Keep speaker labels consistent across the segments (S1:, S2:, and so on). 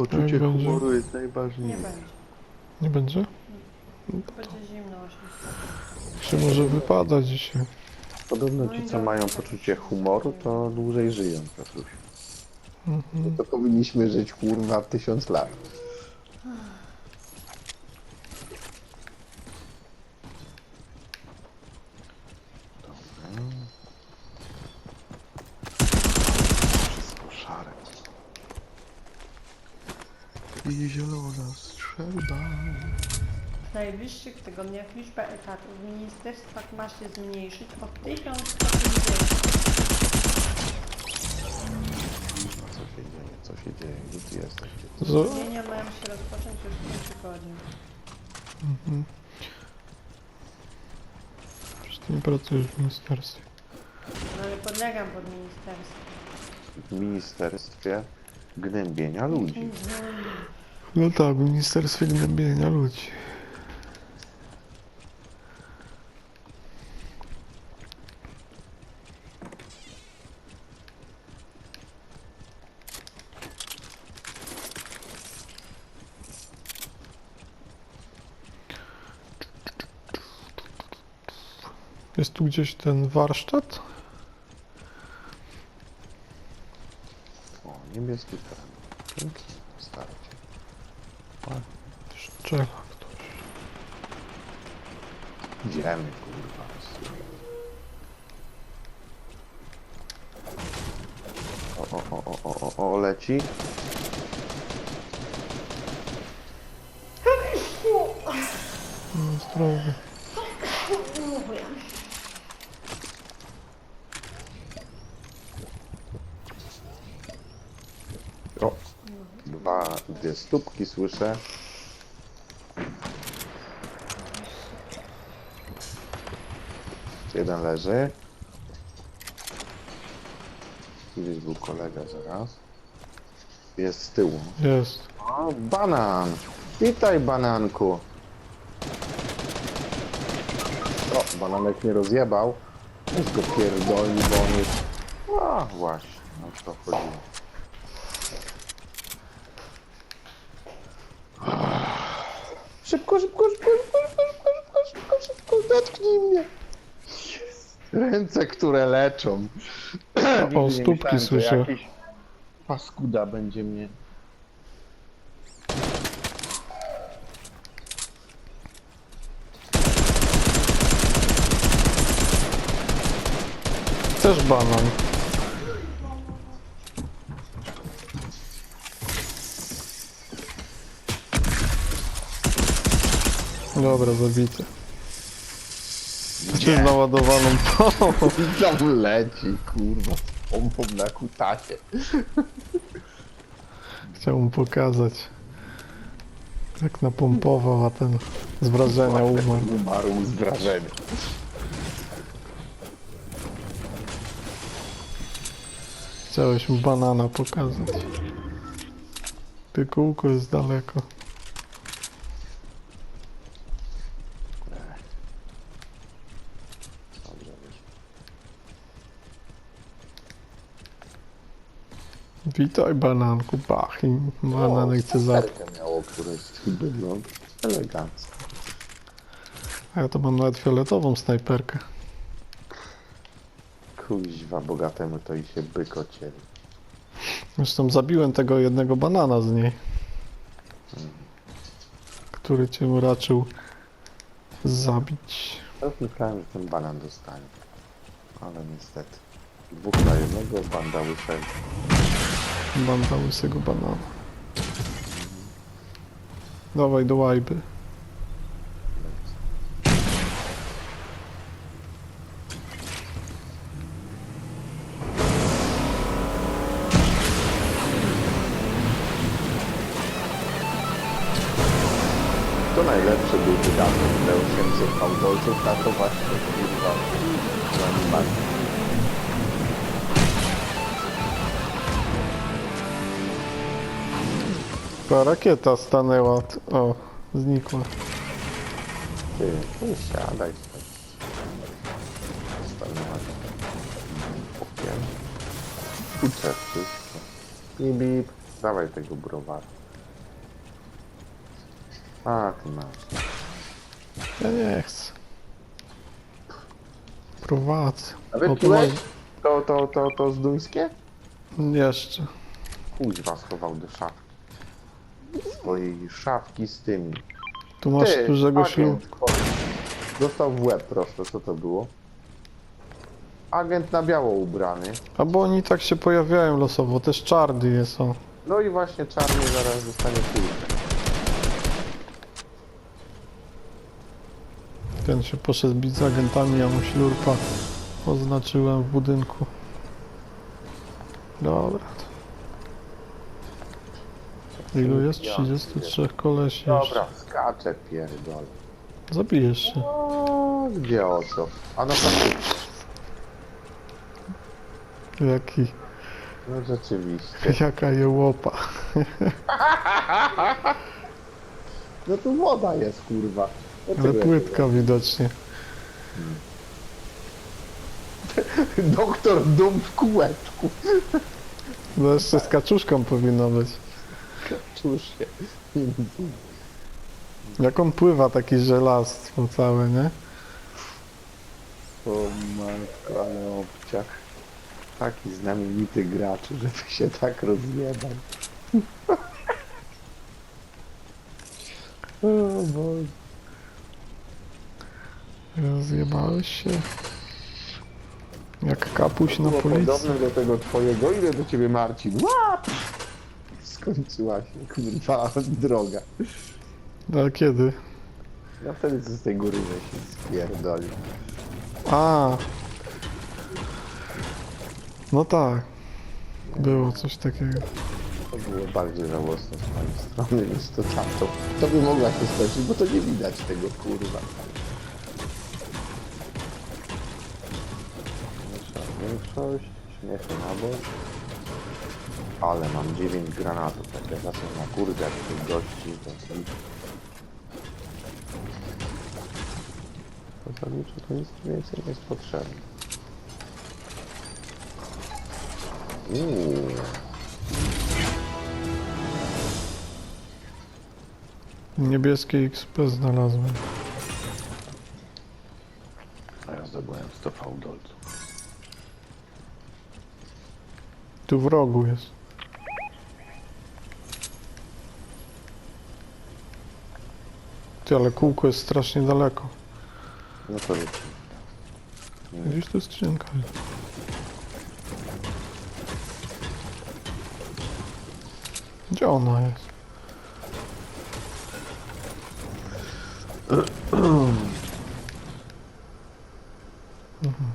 S1: Poczucie
S2: Jak będzie?
S1: humoru jest
S3: Nie
S1: najważniejsze.
S3: będzie.
S2: Nie będzie?
S3: Będzie zimno 8
S2: Się może wypada dzisiaj.
S1: Podobno
S3: No
S1: ci, co mają poczucie humoru, to dłużej żyją, Piotruś.
S2: Mhm.
S1: To powinniśmy żyć, kurwa, tysiąc lat. Dobra. Wszystko szare. I zielona strzelba.
S3: W najbliższych tygodniach liczba etatów w ministerstwach ma się zmniejszyć o 1150.
S1: Co się dzieje? Co się dzieje? Gdzie ty jesteś?
S3: Zmienia mają się rozpocząć już w tym tygodniu.
S2: Mhm. Przecież ty nie pracujesz w ministerstwie.
S3: No ale podlegam pod ministerstwo.
S1: W ministerstwie gnębienia ludzi.
S2: No tak, w ministerstwie gnębienia ludzi. Jest tu gdzieś ten warsztat?
S1: O, niebieski teren. Pięknie, starcie.
S2: Strzela ktoś.
S1: Idziemy, kurwa. O, o, o, o, o, o, leci.
S2: Zdrowie.
S1: O, dwa, dwie stópki słyszę. Jeden leży. Tu Gdzieś był kolega zaraz. Jest z tyłu.
S2: Jest.
S1: O, banan! Witaj, bananku! O, bananek mnie rozjebał. Weź go pierdolni, bo on jest... A, właśnie, o to chodziło. Szybko, szybko, szybko, szybko, szybko, szybko, szybko, szybko, szybko, dotknij mnie! Ręce, które leczą. Nigdy nie
S2: stópki
S1: myślałem, że
S2: słyszę.
S1: Jakiś paskuda będzie mnie
S2: Też banan. Dobra, zabity. Czy naładowaną tą?
S1: I tam leci, kurwa, z pompą na kutasie.
S2: Chciał mu pokazać. Jak napompował, a ten z wrażenia umarł.
S1: Umarł z wrażenia.
S2: Chciałeś mu banana pokazać. Ty kółko jest daleko. Witaj bananku, bach. I bananek cię za...
S1: Miało, które jest wygląd elegancko.
S2: A ja to mam nawet fioletową snajperkę.
S1: Kuźwa, bogatemu to i się byk ocieli.
S2: Zresztą zabiłem tego jednego banana z niej. Który cię raczył zabić.
S1: Teraz myślałem, że ten banan dostanie. Ale niestety. Dwóch na jednego, banda łysego.
S2: Banda łysego banana. Dawaj do łajby.
S1: To najlepszy był wydatek te 800 fałdolców, a to właśnie kurwa z
S2: Ta rakieta stanęła. O, znikła.
S1: Ty, tu siadaj. Stanęła Pokiem. Uczę wszystko. Bip, bip. Dawaj tego browara. A, ty masz.
S2: Ja nie chcę. Prowadzę.
S1: A wypiłeś? To, to, to, to z duńskie?
S2: Jeszcze.
S1: Kuźwa schował do szafki. Swojej szafki z tymi.
S2: Tu masz dużego
S1: agent,
S2: ślubka.
S1: chodź. Dostał w łeb prosto, co to było? Agent na biało ubrany.
S2: A bo oni tak się pojawiają losowo, też czardy są.
S1: No i właśnie czarny zaraz dostanie kulkę.
S2: Ten się poszedł bić z agentami, ja mu ślurpa oznaczyłem w budynku. Dobra. Ilu jest? 33 kolesi.
S1: Dobra, skacze pierdol.
S2: Zabijesz się.
S1: O, gdzie o co? A no faktycznie.
S2: Jaki,
S1: No rzeczywiście.
S2: jaka jełopa.
S1: No tu woda jest, kurwa.
S2: Ale
S1: Dlaczego
S2: płytka widocznie.
S1: Doktor Dum w kółeczku.
S2: No jeszcze z kaczuszką powinno być.
S1: Się.
S2: Jak on pływa taki żelastwo całe, nie?
S1: O matko, ale obciach. Taki znamienity gracz, żeby się tak rozjebał. O Boże.
S2: Rozjebałeś się. Jak kapuś na
S1: Było
S2: policji.
S1: podobne do tego twojego. Ile do ciebie Marcin? Łap! Skończyła się, kurwa, droga.
S2: A kiedy?
S1: No wtedy co z tej góry że się spierdoli.
S2: A. No tak. Było coś takiego.
S1: To było bardziej żałosne z mojej strony niż to tamto. To by mogła się skończyć, bo to nie widać tego, kurwa. Większość, śmiechy na bok. Ale mam 9 granatów, jak ja zacznę na kurde jak tych gości, to nic. Zasadniczo to nic więcej nie jest potrzebne. Uuu.
S2: Niebieskie XP znalazłem.
S1: A ja zdobyłem 100 fałdolców.
S2: Tu w rogu jest. Ty, ale kółko jest strasznie daleko.
S1: No to.
S2: Gdzieś tu skrzynka jest. Gdzie ona jest? Mhm.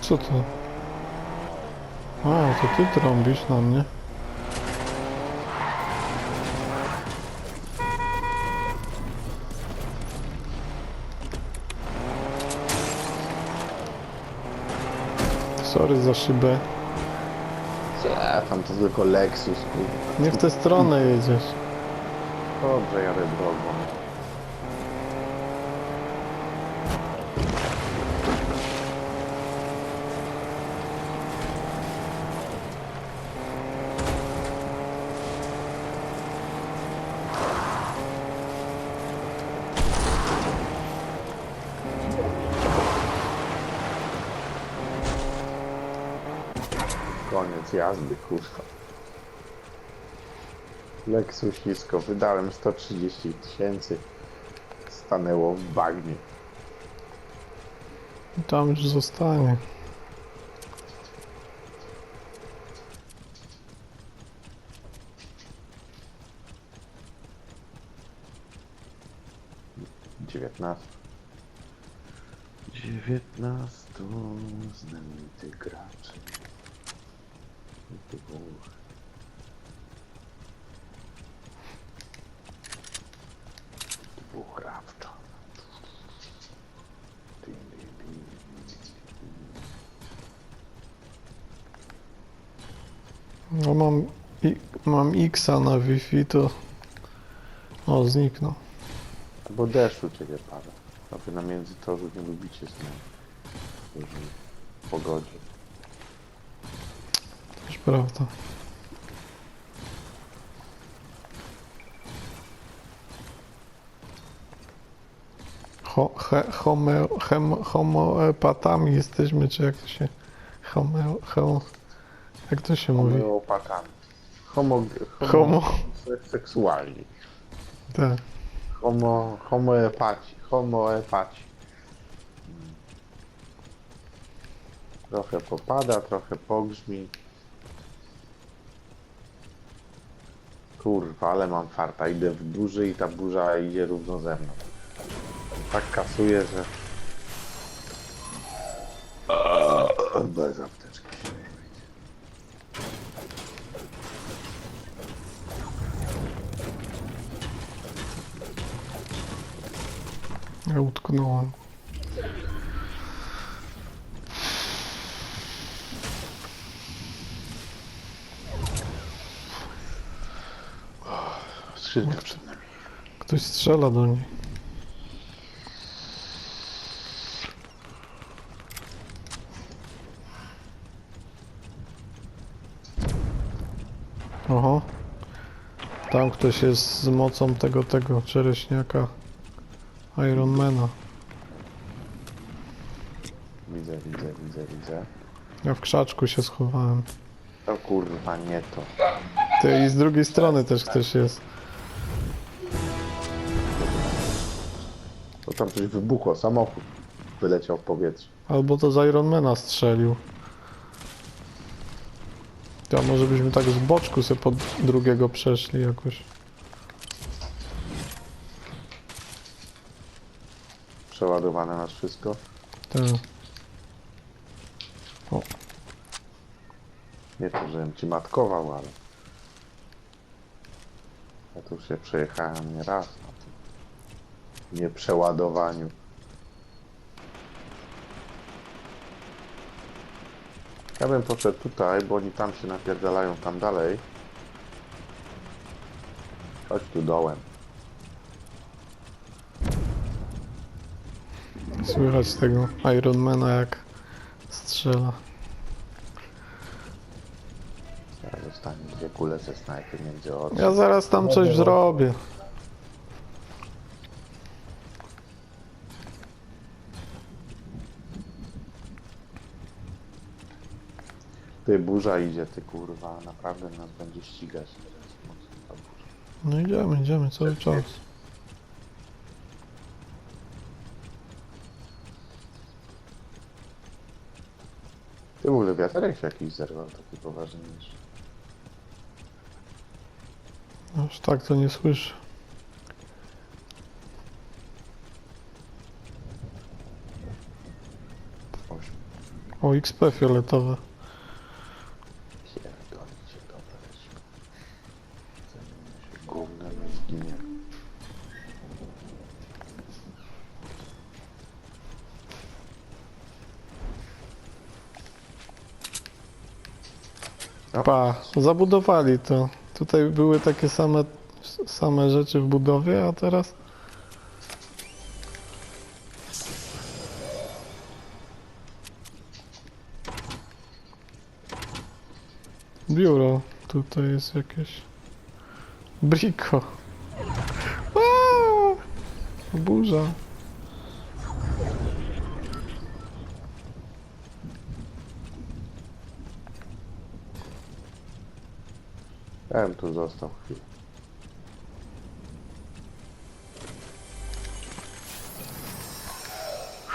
S2: Co to? To ty trąbisz na mnie. Sorry za szybę.
S1: Ja, tam to tylko Lexus, kurwa.
S2: Nie w tę stronę jedziesz.
S1: Dobrze, jadę drogą. Koniec jazdy, kurwa. Lexusisko, wydałem 130 tysięcy. Stanęło w bagnie.
S2: Tam już zostanie.
S1: Dziewiętnastu. Dziewiętnastu znamienitych graczy. Dwóch.
S2: No mam, mam Xa na Wi-Fi, to... O, zniknął.
S1: Bo deszczu ciebie pada. A wy na międzytorzu nie lubicie zmian. W pogodzie.
S2: Prawda. Ho, he, home, hem, homoepatami jesteśmy, czy jak to się... Homo, ho, jak to się mówi?
S1: Homeopatami. Homo...
S2: Homo.
S1: se- Seksualni.
S2: Tak.
S1: Homo... Homoepaci. Homoepaci. Trochę popada, trochę pogrzmi. Kurwa, ale mam farta. Idę w burzy i ta burza idzie równo ze mną. Tak kasuje, że... Bez apteczki.
S2: Ja utknąłem.
S1: Skrzynka przed nami.
S2: Ktoś strzela do niej. Oho. Tam ktoś jest z mocą tego, tego czereśniaka Ironmana.
S1: Widzę, widzę, widzę, widzę.
S2: Ja w krzaczku się schowałem.
S1: O kurwa, nie to.
S2: Ty i z drugiej strony też ktoś jest.
S1: Tam coś wybuchło, samochód wyleciał w powietrze.
S2: Albo to z Ironmana strzelił. Ja może byśmy tak z boczku sobie pod drugiego przeszli jakoś.
S1: Przeładowane masz wszystko.
S2: Tak.
S1: Nie to, żebym ci matkował, ale... Ja tu się przejechałem nie raz na tym nieprzeładowaniu. Ja bym poszedł tutaj, bo oni tam się napierdalają tam dalej. Chodź tu dołem.
S2: Słychać tego Ironmana jak strzela.
S1: Ja dostanie dwie kule ze snajpy między oczy.
S2: Ja zaraz tam coś zrobię.
S1: Ty burza idzie, ty kurwa, naprawdę nas będzie ścigać.
S2: No idziemy, idziemy cały czas.
S1: Ty w ogóle wiaterek się jakiś zerwał, taki poważniejszy.
S2: Aż tak to nie słyszę. O, XP fioletowe. Pa, zabudowali to. Tutaj były takie same, same rzeczy w budowie, a teraz... Biuro. Tutaj jest jakieś... Briko. Burza.
S1: Ja bym tu został.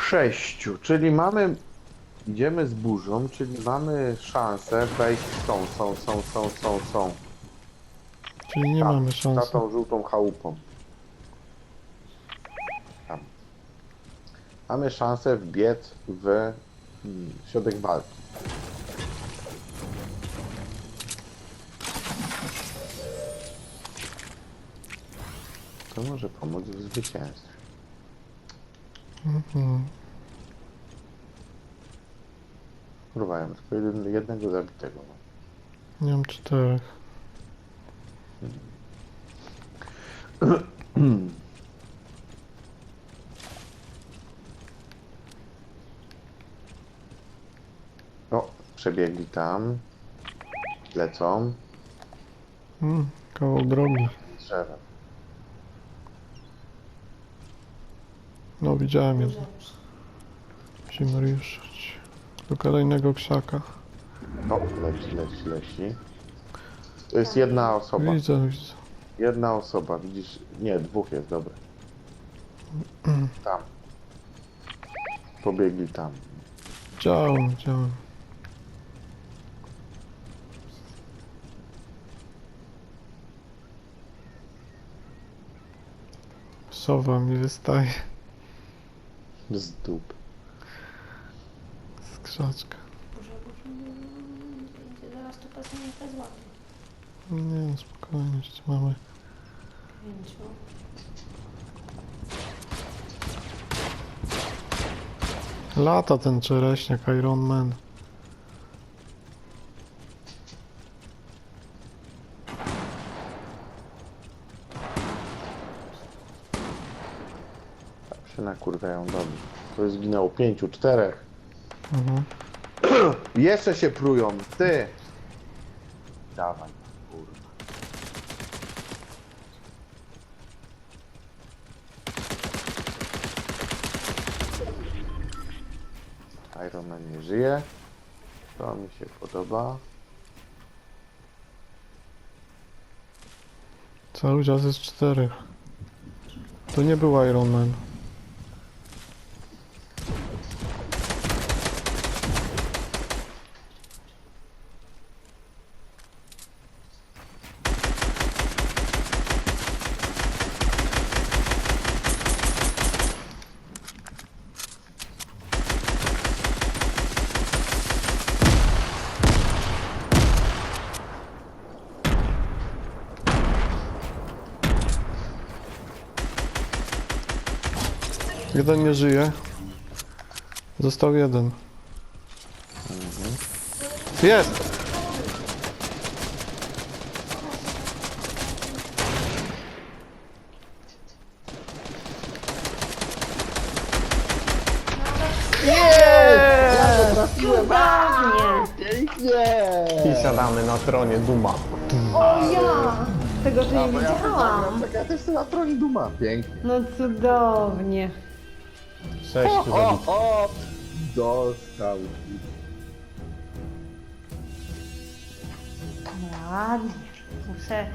S1: Sześciu, czyli mamy... Idziemy z burzą, czyli mamy szansę wejść w tą, są, są, są, są, są.
S2: Czyli nie
S1: Tam,
S2: mamy
S1: Za
S2: szansy.
S1: tą żółtą chałupą. Tam. Mamy szansę wbiec w mm, środek walki. To może pomóc w zwycięstwie.
S2: Mhm.
S1: Kurwa, ja mam tylko jeden, jednego zabitego.
S2: Nie mam czterech.
S1: O, przebiegli tam. Lecą
S2: Mm, kawał drogi.
S1: drzewem.
S2: No widziałem jedno. Musimy ruszyć. Do kolejnego krzaka.
S1: No, leci, leci, leci. To jest jedna osoba.
S2: Widzę, widzę.
S1: Jedna osoba, widzisz? Nie, dwóch jest, dobra. Tam. Pobiegli tam.
S2: Widziałem, widziałem. Sowa mi wystaje
S1: Z dup.
S2: z krzaczka.
S3: Boże, boże, nie, zaraz to pacjenta złapie.
S2: Nie, no spokojnie, jeszcze mamy.
S3: Pięciu.
S2: Lata ten czereśniak Iron Man.
S1: Się nakurwiają dobrze. To zginęło pięciu, czterech.
S2: Mhm.
S1: Jeszcze się prują, ty! Dawaj, kurwa. Iron Man nie żyje. To mi się podoba.
S2: Cały czas jest czterech. To nie był Iron Man. Jeden nie żyje. Został jeden. Jest! I siadamy na tronie Duma.
S3: O ja! Tego to nie widziałam.
S1: Tak, ja też chcę na tronie duma. Pięknie.
S3: No cudownie.
S2: Sześć
S1: O, o! Dostał.
S3: Ładnie. Muszę